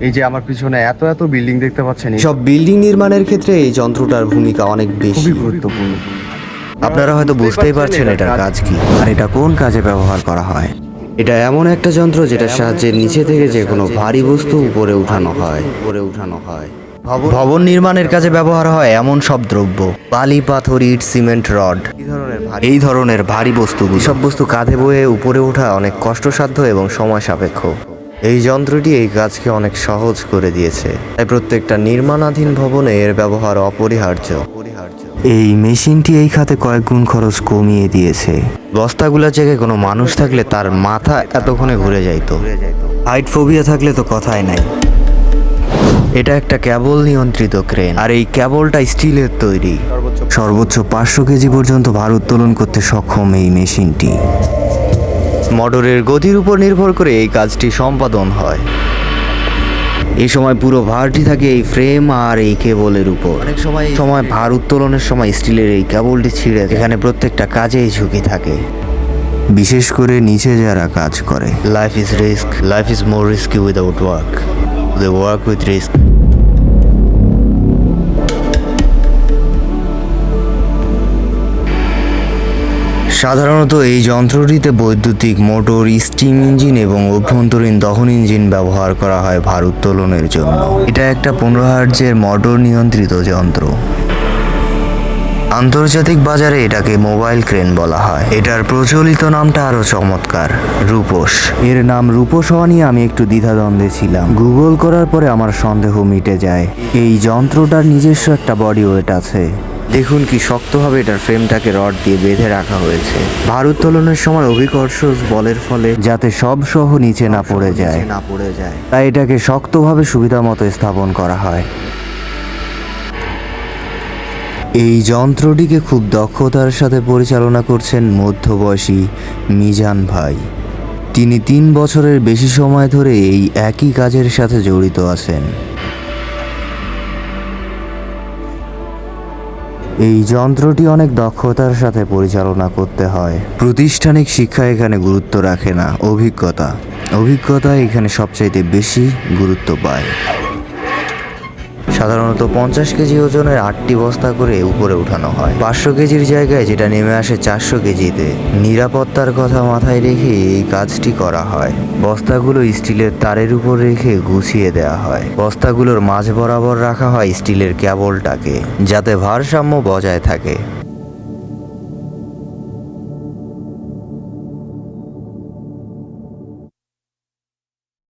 এই যে আমার পিছনে এত এত বিল্ডিং দেখতে পাচ্ছেন সব বিল্ডিং নির্মাণের ক্ষেত্রে এই যন্ত্রটার ভূমিকা অনেক বেশি। খুবই গুরুত্বপূর্ণ। আপনারা হয়তো বুঝতেই পারছেন এটার কাজ কি আর এটা কোন কাজে ব্যবহার করা হয়। এটা এমন একটা যন্ত্র যেটার সাহায্যে নিচে থেকে যে কোনো ভারী বস্তু উপরে উঠানো হয়। উপরে উঠানো হয়। ভবন নির্মাণের কাজে ব্যবহার হয় এমন সব দ্রব্য। বালি পাথর ইট সিমেন্ট রড। এই ধরনের ভারী বস্তু সব বস্তু কাঁধে বয়ে উপরে ওঠা অনেক কষ্টসাধ্য এবং সময় সাপেক্ষ। এই যন্ত্রটি এই কাজকে অনেক সহজ করে দিয়েছে। তাই প্রত্যেকটা নির্মাণাধীন ভবনে এর ব্যবহার অপরিহার্য। এই মেশিনটি এই খাতে কয়েক গুণ খরচ কমিয়ে দিয়েছে। বস্তাগুলোর জায়গায় কোনো মানুষ থাকলে তার মাথা এতক্ষণে ঘুরে যাইতো। হাইট ফোবিয়া থাকলে তো কথাই নাই। এটা একটা ক্যাবল নিয়ন্ত্রিত ক্রেন আর এই ক্যাবলটা স্টিলের তৈরি। সর্বোচ্চ পাঁচশো কেজি পর্যন্ত ভার উত্তোলন করতে সক্ষম এই মেশিনটি। মোটরের গতির উপর নির্ভর করে এই কাজটি সম্পাদন হয়। এই সময় পুরো ভারটি থাকে এই ফ্রেম আর এই কেবলের উপর। অনেক সময় সময় ভার উত্তোলনের সময় স্টিলের এই কেবলটি ছিঁড়ে এখানে প্রত্যেকটা কাজেই ঝুঁকি থাকে। বিশেষ করে নিচে যারা কাজ করে। Life is risk life is more risky without work they work with risk. সাধারণত এই যন্ত্রটিতে বৈদ্যুতিক মোটর, স্টিম ইঞ্জিন এবং অভ্যন্তরীণ দহন ইঞ্জিন ব্যবহার করা হয় ভার উত্তোলনের জন্য এটা একটা পনেরো হার্জের মোটর নিয়ন্ত্রিত যন্ত্র আন্তর্জাতিক বাজারে এটাকে মোবাইল ক্রেন বলা হয়। এটার প্রচলিত নামটা আরও চমৎকার রূপোস এর নাম রূপোস হওয়া নিয়ে আমি একটু দ্বিধাদ্বন্দ্বে ছিলাম। গুগল করার পরে আমার সন্দেহ মিটে যায়। এই যন্ত্রটার নিজস্ব একটা বডি ওয়েট আছে। দেখুন কি শক্তভাবে এটার ফ্রেমটাকে রড দিয়ে বেঁধে রাখা হয়েছে। ভার উত্তোলনের সময় অভিকর্ষ বলের ফলে যাতে সব সহ নিচে না পড়ে যায়। না পড়ে যায়। তাই এটাকে শক্তভাবে সুবিধা মতো স্থাপন করা হয়। এই যন্ত্রটিকে খুব দক্ষতার সাথে পরিচালনা করছেন মধ্যবয়সী মিজান ভাই। তিনি তিন বছরের বেশি সময় ধরে এই একই কাজের সাথে জড়িত আছেন। এই যন্ত্রটি অনেক দক্ষতার সাথে পরিচালনা করতে হয়। প্রাতিষ্ঠানিক শিক্ষা এখানে গুরুত্ব রাখে না, অভিজ্ঞতা। অভিজ্ঞতা এখানে সবচাইতে বেশি গুরুত্ব পায়। সাধারণত পঞ্চাশ কেজি ওজনের আটটি বস্তা করে উপরে উঠানো হয়। পাঁচশো কেজির জায়গায় যেটা নেমে আসে চারশো কেজিতে। নিরাপত্তার কথা মাথায় রেখে এই কাজটি করা হয়। বস্তাগুলো স্টিলের তারের উপর রেখে গুছিয়ে দেওয়া হয়। বস্তাগুলোর মাঝ বরাবর রাখা হয় স্টিলের ক্যাবলটাকে যাতে ভারসাম্য বজায় থাকে।